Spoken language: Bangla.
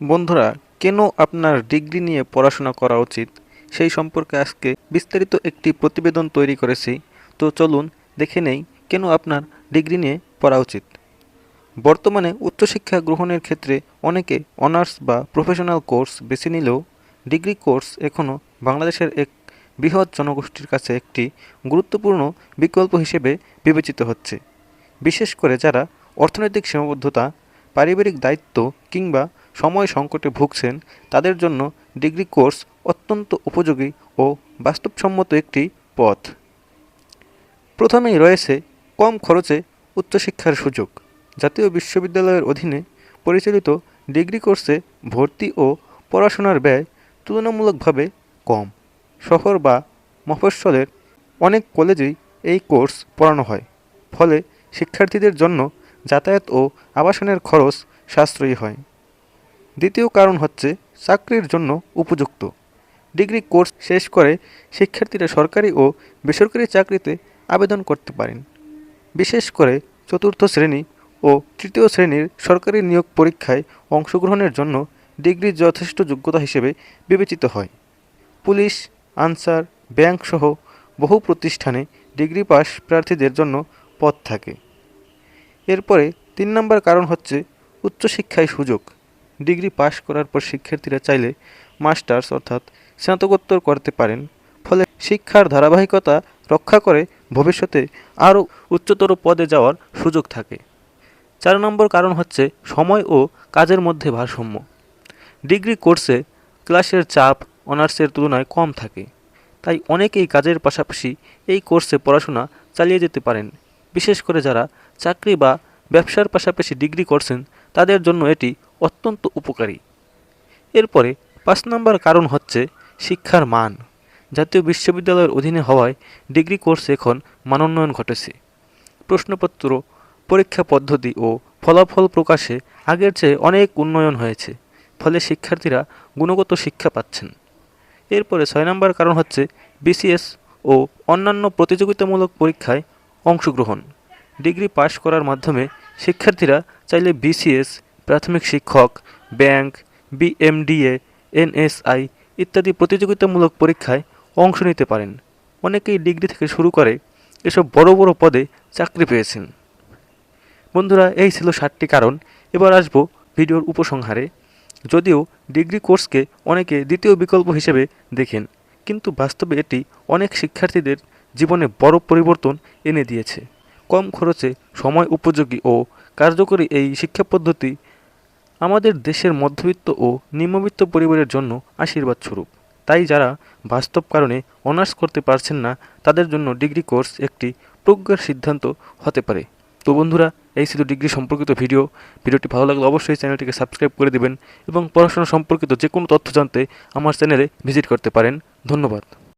বন্ধুরা, কেন আপনার ডিগ্রি নিয়ে পড়াশোনা করা উচিত? সেই সম্পর্কে আজকে বিস্তারিত একটি প্রতিবেদন তৈরি করেছি। তো চলুন দেখে নেই কেন আপনার ডিগ্রি নিয়ে পড়া উচিত। বর্তমানে উচ্চশিক্ষা গ্রহণের ক্ষেত্রে অনেকে অনার্স বা প্রফেশনাল কোর্স বেছে নিলেও ডিগ্রি কোর্স এখনও বাংলাদেশের এক বৃহৎ জনগোষ্ঠীর কাছে একটি গুরুত্বপূর্ণ বিকল্প হিসেবে বিবেচিত হচ্ছে। বিশেষ করে যারা অর্থনৈতিক সীমাবদ্ধতা, পারিবারিক দায়িত্ব কিংবা সময় সংকটে ভুগছেন, তাদের জন্য ডিগ্রি কোর্স অত্যন্ত উপযোগী ও বাস্তবসম্মত একটি পথ। প্রথমেই রয়েছে কম খরচে উচ্চশিক্ষার সুযোগ। জাতীয় বিশ্ববিদ্যালয়ের অধীনে পরিচালিত ডিগ্রি কোর্সে ভর্তি ও পড়াশোনার ব্যয় তুলনামূলকভাবে কম। শহর বা মফস্বলের অনেক কলেজেই এই কোর্স পড়ানো হয়। ফলে শিক্ষার্থীদের জন্য যাতায়াত ও আবাসনের খরচ সাশ্রয়ী হয়। দ্বিতীয় কারণ হচ্ছে চাকরির জন্য উপযুক্ত। ডিগ্রি কোর্স শেষ করে শিক্ষার্থীরা সরকারি ও বেসরকারি চাকরিতে আবেদন করতে পারেন। বিশেষ করে চতুর্থ শ্রেণি ও তৃতীয় শ্রেণির সরকারি নিয়োগ পরীক্ষায় অংশগ্রহণের জন্য ডিগ্রি যথেষ্ট যোগ্যতা হিসেবে বিবেচিত হয়। পুলিশ, আনসার, ব্যাংক সহ বহু প্রতিষ্ঠানে ডিগ্রি পাস প্রার্থীদের জন্য পদ থাকে। এরপরে তিন নম্বর কারণ হচ্ছে উচ্চশিক্ষায় সুযোগ। ডিগ্রি পাশ করার পর শিক্ষার্থীরা চাইলে মাস্টার্স অর্থাৎ স্নাতকোত্তর করতে পারেন। ফলে শিক্ষার ধারাবাহিকতা রক্ষা করে ভবিষ্যতে আরও উচ্চতর পদে যাওয়ার সুযোগ থাকে। চার নম্বর কারণ হচ্ছে সময় ও কাজের মধ্যে ভারসাম্য। ডিগ্রি কোর্সে ক্লাসের চাপ অনার্সের তুলনায় কম থাকে। তাই অনেকেই কাজের পাশাপাশি এই কোর্সে পড়াশোনা চালিয়ে যেতে পারেন। বিশেষ করে যারা চাকরি বা ব্যবসার পাশাপাশি ডিগ্রি করছেন, তাদের জন্য এটি অত্যন্ত উপকারী। এরপরে পাঁচ নম্বর কারণ হচ্ছে শিক্ষার মান। জাতীয় বিশ্ববিদ্যালয়ের অধীনে হওয়ায় ডিগ্রি কোর্স এখন মানোন্নয়ন ঘটেছে। প্রশ্নপত্র, পরীক্ষা পদ্ধতি ও ফলাফল প্রকাশে আগের চেয়ে অনেক উন্নয়ন হয়েছে, ফলে শিক্ষার্থীরা গুণগত শিক্ষা পাচ্ছেন। এরপরে ছয় নম্বর কারণ হচ্ছে বিসিএস ও অন্যান্য প্রতিযোগিতামূলক পরীক্ষায় অংশগ্রহণ। ডিগ্রি পাশ করার মাধ্যমে শিক্ষার্থীরা চাইলে বিসিএস প্রাথমিক শিক্ষক, ব্যাংক, বিএমডিএ, এনএসআই ইত্যাদি প্রতিযোগিতামূলক পরীক্ষায় অংশ নিতে পারেন। অনেকেই ডিগ্রি থেকে শুরু করে এসব বড় বড় পদে চাকরি পেয়েছেন। বন্ধুরা, এই ছিল ষাটটি কারণ। এবার আসব ভিডিওর উপসংহারে। যদিও ডিগ্রি কোর্সকে অনেকে দ্বিতীয় বিকল্প হিসেবে দেখেন, কিন্তু বাস্তবে এটি অনেক শিক্ষার্থীদের জীবনে বড় পরিবর্তন এনে দিয়েছে। কম খরচে সময় উপযোগী ও কার্যকরী এই শিক্ষা পদ্ধতি আমাদের দেশের মধ্যবিত্ত ও নিম্নবিত্ত পরিবারের জন্য আশীর্বাদ স্বরূপ। তাই যারা বাস্তব কারণে অনার্স করতে পারছেন না, তাদের জন্য ডিগ্রি কোর্স একটি প্রজ্ঞার সিদ্ধান্ত হতে পারে। তো বন্ধুরা, এই ছিল ডিগ্রি সম্পর্কিত ভিডিও। ভিডিওটি ভালো লাগলে অবশ্যই চ্যানেলটিকে সাবস্ক্রাইব করে দেবেন এবং পড়াশোনা সম্পর্কিত যে কোনো তথ্য জানতে আমার চ্যানেলে ভিজিট করতে পারেন। ধন্যবাদ।